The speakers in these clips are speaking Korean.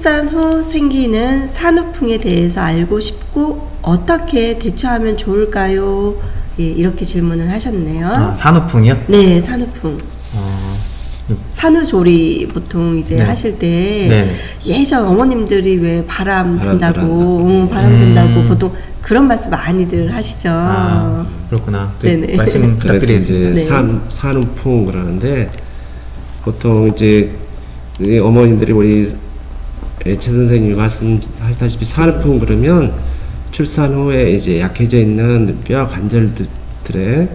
출산 후 생기는 산후풍에 대해서 알고 싶고 어떻게 대처하면 좋을까요? 예, 이렇게 질문을 하셨네요. 아, 산후풍이요? 네, 산후풍. 어, 산후조리 보통 이제 네. 하실 때 네. 예전 어머님들이 왜 바람 바람 든다고. 응, 바람 음. 든다고 보통 그런 말씀 많이들 하시죠. 아, 그렇구나. 또 네네. 말씀 그래서 부탁드리겠습니다. 네. 산 산후풍 그러는데 보통 이제 이 어머님들이 우리 최 선생님이 말씀하셨다시피 산후풍 그러면 출산 후에 이제 약해져 있는 뼈 관절들에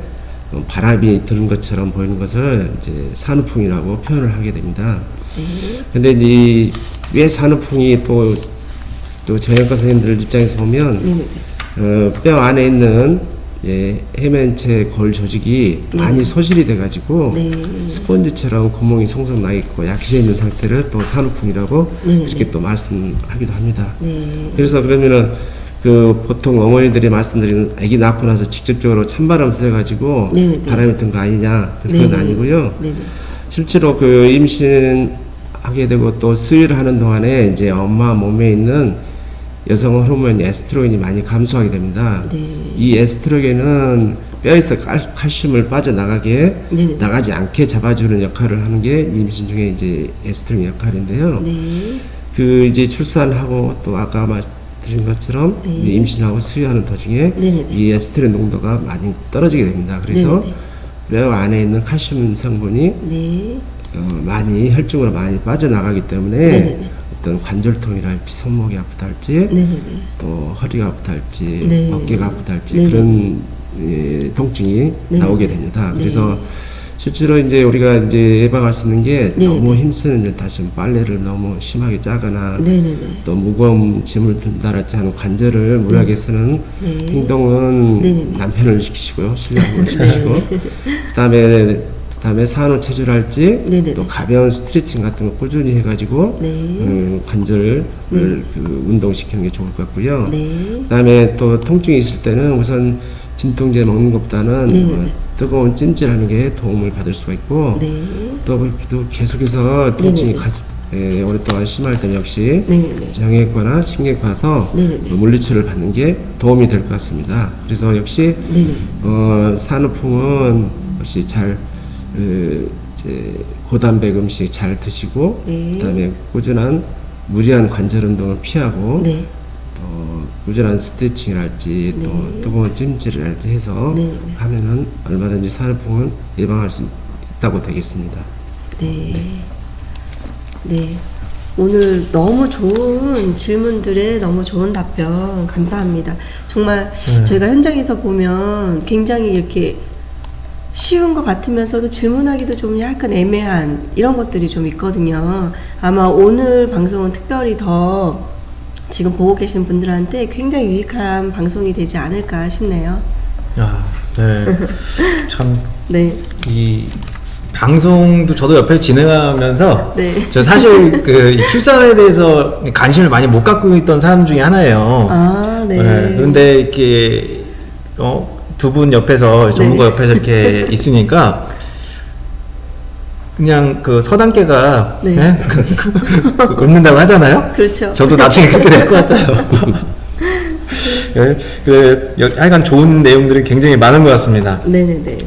어, 바람이 드는 것처럼 보이는 것을 이제 산후풍이라고 표현을 하게 됩니다. 근데 이제 왜 산후풍이 또, 또 저형과 선생님들 입장에서 보면 네네네. 어, 뼈 안에 있는 예, 해면체 골 조직이 많이 소실이 돼가지고 네. 스펀지처럼 구멍이 송송 나 있고 약해져 있는 상태를 또 산후풍이라고 네, 이렇게 또 말씀하기도 합니다. 네. 그래서 그러면은 그 보통 어머니들이 말씀드리는 아기 낳고 나서 직접적으로 찬바람 쐬가지고 네, 네. 바람이 든 거 아니냐 그건 네. 아니고요. 네 네. 실제로 그 임신 하게 되고 또 수유를 하는 동안에 이제 엄마 몸에 있는 여성 호르몬 에스트로겐이 많이 감소하게 됩니다. 네. 이 에스트로겐은 뼈에서 칼, 칼슘을 빠져나가게 네네. 나가지 않게 잡아주는 역할을 하는 게 임신 중에 이제 에스트로겐 역할인데요. 네. 그 이제 출산하고 또 아까 말씀드린 것처럼 네. 이 임신하고 수유하는 도중에 네네네. 이 에스트로겐 농도가 많이 떨어지게 됩니다. 그래서 네네네. 뼈 안에 있는 칼슘 성분이 네. 어, 많이 혈중으로 많이 빠져나가기 때문에 네네네. 어떤 관절통이랄지 손목이 아프다 할지 네네네. 또 허리가 아프다 할지 네. 어깨가 아프다 할지 네네. 그런 예, 통증이 네네. 나오게 됩니다. 네. 그래서 실제로 이제 우리가 이제 예방할 수 있는 게 네네. 너무 힘쓰는 일 다시 빨래를 너무 심하게 짜거나 네네네. 또 무거운 짐을 든다랄지 하는 관절을 무리하게 쓰는 네. 행동은 네네네. 남편을 시키시고요, 신랑을 시키시고 그다음에 그 다음에 산후 체조랄지 네네네. 또 가벼운 스트레칭 같은 거 꾸준히 해가지고 네. 음, 관절을 그 운동시키는 게 좋을 것 같고요. 네. 그다음에 또 통증이 있을 때는 우선 진통제 먹는 것보다는 네네. 어, 뜨거운 찜질하는 게 도움을 받을 수가 있고 네. 또, 또 계속해서 통증이 네네네. 가, 예, 오랫동안 심할 때는 역시 네네네. 정형외과나 신경외과 가서 네네네. 어, 물리치료를 받는 게 도움이 될 것 같습니다. 그래서 역시 네네. 어, 산후풍은 역시 잘 그, 이제 고단백 음식 잘 드시고 네. 그다음에 꾸준한 무리한 관절 운동을 피하고 네. 또 꾸준한 스트레칭이랄지 또 네. 뜨거운 찜질이랄지 해서 네, 네. 하면은 얼마든지 산후풍은 예방할 수 있다고 되겠습니다. 네. 네. 오늘 너무 좋은 질문들에 너무 좋은 답변 감사합니다. 정말 저희가 현장에서 보면 굉장히 이렇게 쉬운 것 같으면서도 질문하기도 좀 약간 애매한 이런 것들이 좀 있거든요. 아마 오늘 방송은 특별히 더 지금 보고 계신 분들한테 굉장히 유익한 방송이 되지 않을까 싶네요. 야, 네. 참, 네. 이 방송도 저도 옆에 진행하면서 네. 저 사실 그이 출산에 대해서 관심을 많이 못 갖고 있던 사람 중에 하나예요. 아, 네. 그런데 이렇게 어, 두 분 옆에서 전문가 네. 옆에서 이렇게 있으니까 그냥 그 서당계가 네. 예? 웃는다고 하잖아요. 그렇죠. 저도 나중에 그렇게 될 것 같아요. 예, 그, 여- 하여간 좋은 내용들이 굉장히 많은 것 같습니다. 네네네.